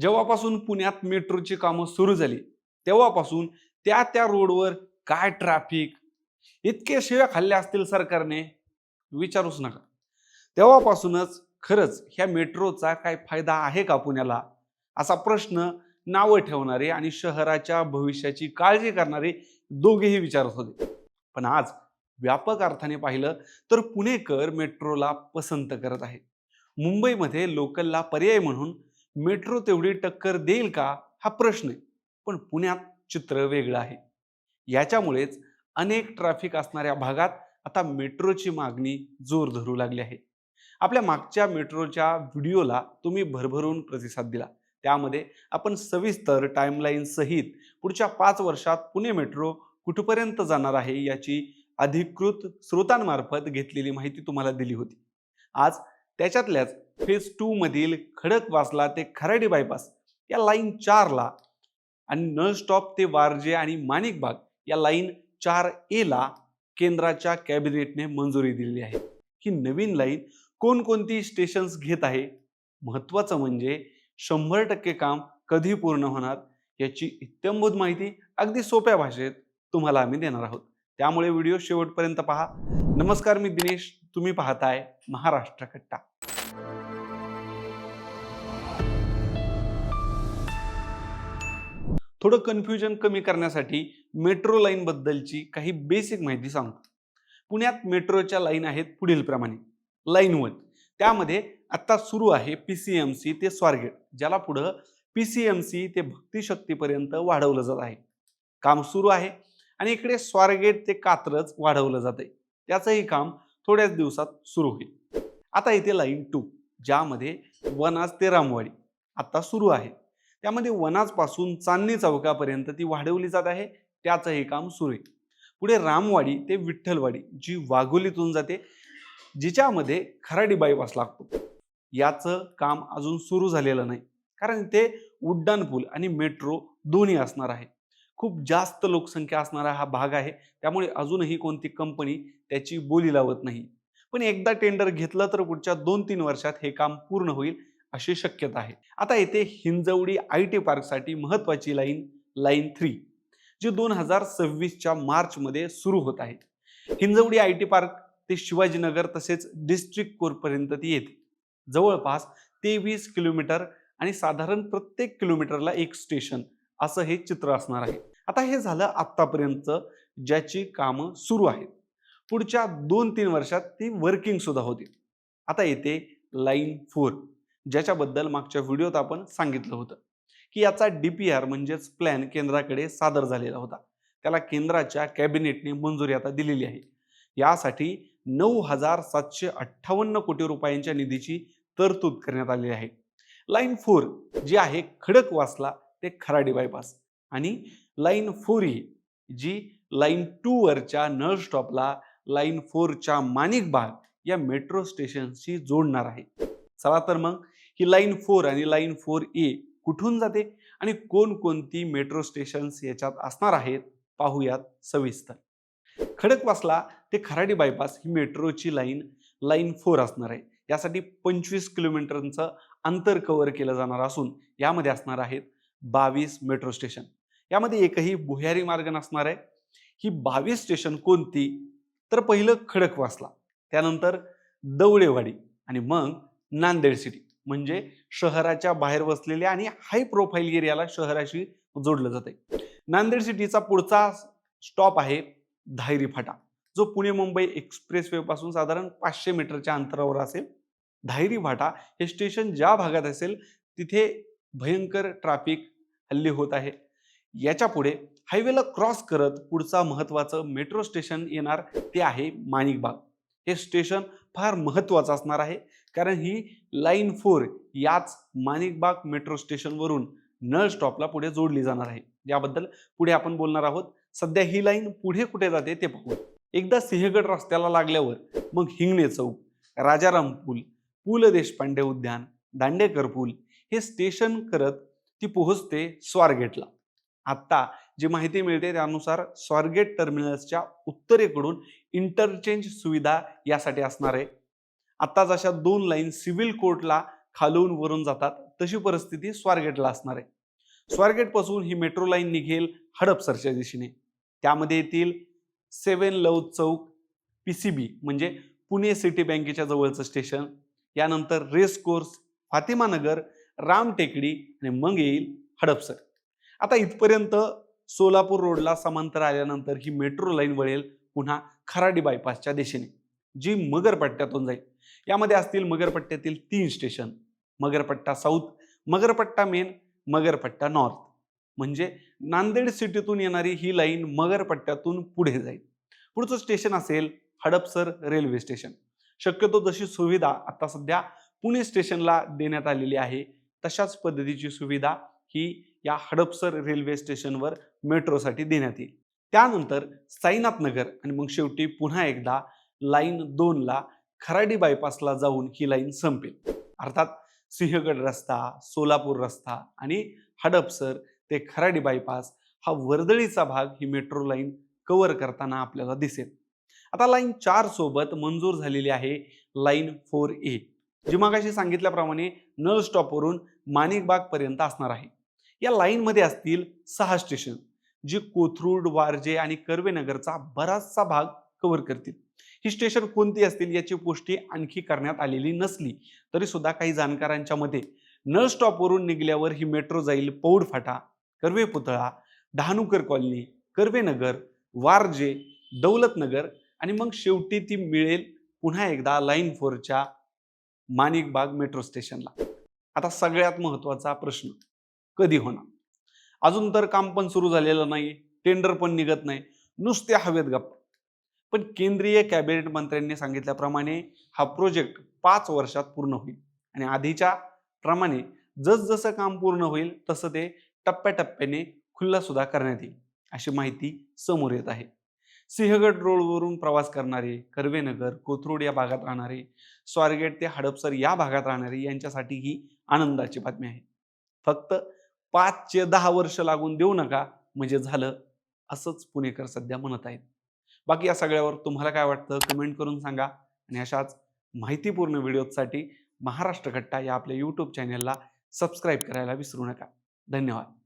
जेव्हापासून पुण्यात मेट्रोची कामं सुरू झाली तेव्हापासून त्या त्या रोडवर काय ट्रॅफिक इतके शिव्या खाल्ल्या असतील सरकारने? विचारूच नका. तेव्हापासूनच खरंच ह्या मेट्रोचा काय फायदा आहे का पुण्याला? असा प्रश्न नावं ठेवणारे आणि शहराच्या भविष्याची काळजी करणारे दोघेही विचारत होते. पण आज व्यापक अर्थाने पाहिलं तर पुणेकर मेट्रोला पसंत करत आहे. मुंबईमध्ये लोकलला पर्याय म्हणून मेट्रो तेवढी टक्कर देईल का? हा प्रश्न आहे. पण पुण्यात चित्र वेगळं आहे. याच्यामुळेच अनेक ट्रॅफिक असणाऱ्या भागात आता मेट्रोची मागणी जोर धरू लागली आहे. आपल्या मागच्या मेट्रोच्या व्हिडिओला तुम्ही भरभरून प्रतिसाद दिला. त्यामध्ये आपण सविस्तर टाईमलाईन सहित पुढच्या पाच वर्षात पुणे मेट्रो कुठपर्यंत जाणार आहे याची अधिकृत स्रोतांमार्फत घेतलेली माहिती तुम्हाला दिली होती. आज त्याच्यातल्याच फेज टू मधील खडकवासला ते खराडी बायपास या लाईन चारला आणि न स्टॉप ते वारजे आणि माणिकबाग या लाईन चार एला केंद्राच्या कॅबिनेटने मंजुरी दिली आहे. ही नवीन लाईन कोणकोणती स्टेशन्स घेत आहे? महत्त्वाचं म्हणजे शंभर टक्के काम कधी पूर्ण होणार? याची इत्यंभूत माहिती अगदी सोप्या भाषेत तुम्हाला आम्ही देणार आहोत. त्यामुळे व्हिडिओ शेवटपर्यंत पहा. नमस्कार मी दिनेश. तुम्ही पाहताय महाराष्ट्र कट्टा थोडं कन्फ्युजन कमी करण्यासाठी मेट्रो लाईनबद्दलची काही बेसिक माहिती सांगतो. पुण्यात मेट्रोच्या लाईन आहेत पुढील प्रमाणे लाईन वन त्यामध्ये आत्ता सुरू आहे पी सी एम सी ते स्वारगेट ज्याला पुढं पी सी एम सी ते भक्तिशक्तीपर्यंत वाढवलं जात आहे. काम सुरू आहे आणि इकडे स्वारगेट ते कात्रज वाढवलं जात आहे त्याचंही काम थोड्याच दिवसात सुरू होईल. आता इथे लाईन टू ज्यामध्ये वनाज ते रामवाडी आत्ता सुरू आहे. त्यामध्ये वनाजपासून चांदणी चौकापर्यंत ती वाढवली जात आहे. त्याचंही काम सुरू आहे. पुढे रामवाडी ते विठ्ठलवाडी जी वाघोलीतून जाते जिच्यामध्ये खराडी बायपास लागतो. याचं काम अजून सुरू झालेलं नाही. कारण ते उड्डाणपूल आणि मेट्रो दोन्ही असणार आहे. खूप जास्त लोकसंख्या असणारा हा भाग आहे. त्यामुळे अजूनही कोणती कंपनी त्याची बोली लावत नाही. पण एकदा टेंडर घेतलं तर पुढच्या दोन तीन वर्षात हे काम पूर्ण होईल. अशी शक्यता आहे. आता येते हिंजवडी आय टी पार्कसाठी महत्वाची लाईन लाईन थ्री जी दोन हजार सव्वीसच्या मार्चमध्ये सुरू होत आहे. हिंजवडी आय टी पार्क ते शिवाजीनगर तसेच डिस्ट्रिक्ट कोरपर्यंत ती येते. जवळपास तेवीस किलोमीटर आणि साधारण प्रत्येक किलोमीटरला एक स्टेशन असं हे चित्र असणार आहे. आता हे झालं आत्तापर्यंत ज्याची कामं सुरू आहेत. पुढच्या दोन तीन वर्षात ती वर्किंग सुद्धा होती आता येते लाईन फोर ज्याच्याबद्दल मागच्या व्हिडिओत आपण सांगितलं होतं. की याचा डी पी आर म्हणजेच प्लॅन केंद्राकडे सादर झालेला होता. त्याला केंद्राच्या कॅबिनेटने मंजुरी आता दिलेली आहे. यासाठी नऊ हजार सातशे अठ्ठावन्न कोटी रुपयांच्या निधीची तरतूद करण्यात आलेली आहे. लाईन फोर जी आहे खडकवासला ते खराडी बायपास. आणि लाईन फोर ही जी लाईन टू वरच्या नळ स्टॉपला लाईन फोरच्या माणिकबाग या मेट्रो स्टेशनशी जोडणार आहे. चला तर मग ही लाईन फोर आणि लाईन फोर ए कुठून जाते आणि कोणकोणती मेट्रो स्टेशन्स याच्यात असणार आहेत पाहूयात सविस्तर. खडकवासला ते खराडी बायपास ही मेट्रोची लाईन लाईन फोर असणार आहे. यासाठी पंचवीस किलोमीटरचं अंतर कव्हर केलं जाणार असून यामध्ये असणार आहेत बावीस मेट्रो स्टेशन यामध्ये एकही भुयारी मार्ग नसणार आहे. ही बावीस स्टेशन कोणती? तर पहिलं खडकवासला. त्यानंतर दवडेवाडी आणि मग नांदेड सिटी म्हणजे शहराच्या बाहेर वसलेल्या आणि हाय प्रोफाईल एरियाला शहराशी जोडलं जाते नांदेड सिटीचा पुढचा स्टॉप आहे धायरी फाटा जो पुणे मुंबई एक्सप्रेसवे पासून साधारण पाचशे मीटरच्या अंतरावर असेल. धायरी फाटा हे स्टेशन ज्या भागात असेल तिथे भयंकर ट्रॅफिक हल्ली होत आहे. याच्यापुढे हायवेला क्रॉस करत पुढचा महत्त्वाचं मेट्रो स्टेशन येणार ते आहे माणिकबाग. हे स्टेशन फार महत्त्वाचं असणार आहे. कारण ही लाईन फोर याच माणिकबाग मेट्रो स्टेशनवरून नळ स्टॉपला पुढे जोडली जाणार आहे. याबद्दल पुढे आपण बोलणार आहोत. सध्या ही लाईन पुढे कुठे जाते ते पाहू एकदा सिंहगड रस्त्याला लागल्यावर मग हिंगणे चौक राजाराम पूल पु ल देशपांडे उद्यान दांडेकर पूल हे स्टेशन करत ती पोहोचते स्वारगेटला. आत्ता जी माहिती मिळते त्यानुसार स्वारगेट टर्मिनल्सच्या उत्तरेकडून इंटरचेंज सुविधा यासाठी असणार आहे. आत्ताच अशा दोन लाईन सिव्हिल कोर्टला खालून वरून जातात तशी परिस्थिती स्वारगेटला असणार आहे. स्वारगेटपासून ही मेट्रो लाईन निघेल हडपसरच्या दिशेने. त्यामध्ये येथील सेवन लव चौक पी सी बी म्हणजे पुणे सिटी बँकेच्या जवळचं स्टेशन. यानंतर रेस कोर्स फातिमानगर राम टेकडी आणि मग येईल हडपसर. आता इथपर्यंत सोलापूर रोडला समांतर आल्यानंतर ही मेट्रो लाईन वळेल पुन्हा खराडी बायपासच्या दिशेने. जी मगरपट्ट्यातून जाईल. यामध्ये असतील मगरपट्ट्यातील तीन station. Magarpatta south Magarpatta main Magarpatta north म्हणजे नांदेड सिटीतून येणारी ही लाईन मगरपट्ट्यातून पुढे जाईल. पुढचं स्टेशन असेल हडपसर रेल्वे स्टेशन शक्यतो जशी सुविधा आता सध्या पुणे स्टेशनला देण्यात आलेली आहे तशाच पद्धतीची सुविधा ही या हडपसर रेल्वे स्टेशनवर मेट्रोसाठी देण्यात येईल. त्यानंतर साईनाथ नगर आणि मग शेवटी पुन्हा एकदा लाईन दोनला खराडी बायपासला जाऊन ही लाईन संपेल. अर्थात सिंहगड रस्ता सोलापूर रस्ता आणि हडपसर ते खराडी बायपास हा वर्दळीचा भाग ही मेट्रो लाईन कव्हर करताना आपल्याला दिसेल. आता लाईन चार सोबत मंजूर झालेली आहे लाईन फोर ए जी मागाशी सांगितल्याप्रमाणे नळ स्टॉपवरून माणिकबाग पर्यंत असणार आहे. या लाईनमध्ये असतील सहा स्टेशन जी कोथरूड वारजे आणि कर्वेनगरचा बराचसा भाग कव्हर करतील. ही स्टेशन कोणती असतील याची पुष्टी आणखी करण्यात आलेली नसली तरी सुद्धा काही जाणकारांच्या मते नळ स्टॉपवरून निघल्यावर ही मेट्रो जाईल पौड फाटा कर्वे पुतळा डहाणूकर कॉलनी कर्वेनगर वारजे दौलतनगर आणि मग शेवटी ती मिळेल पुन्हा एकदा लाईन फोरच्या माणिकबाग मेट्रो स्टेशनला आता सगळ्यात महत्त्वाचा प्रश्न कधी होणार? अजून तर काम पण सुरू झालेलं नाही टेंडर पण निघत नाही नुसत्या हवेत गप्पा. पण केंद्रीय कॅबिनेट मंत्र्यांनी सांगितल्याप्रमाणे हा प्रोजेक्ट पाच वर्षात पूर्ण होईल. आणि आधीच्या प्रमाणे जसजसं काम पूर्ण होईल तसं ते टप्प्याटप्प्याने खुल्ला सुद्धा करण्यात येईल अशी माहिती समोर येत आहे. सिंहगड रोडवरून प्रवास करणारे कर्वेनगर कोथरूड या भागात राहणारे स्वारगेट ते हडपसर या भागात राहणारे यांच्यासाठी ही आनंदाची बातमी आहे. फक्त पाचचे दहा वर्ष लागून देऊ नका म्हणजे झालं असंच पुणेकर सध्या म्हणत आहेत. बाकी या सगळ्यावर तुम्हाला काय वाटतं? कमेंट करून सांगा. आणि अशाच माहितीपूर्ण व्हिडिओसाठी महाराष्ट्र कट्टा या आपल्या यूट्यूब चॅनेलला सबस्क्राईब करायला विसरू नका. धन्यवाद.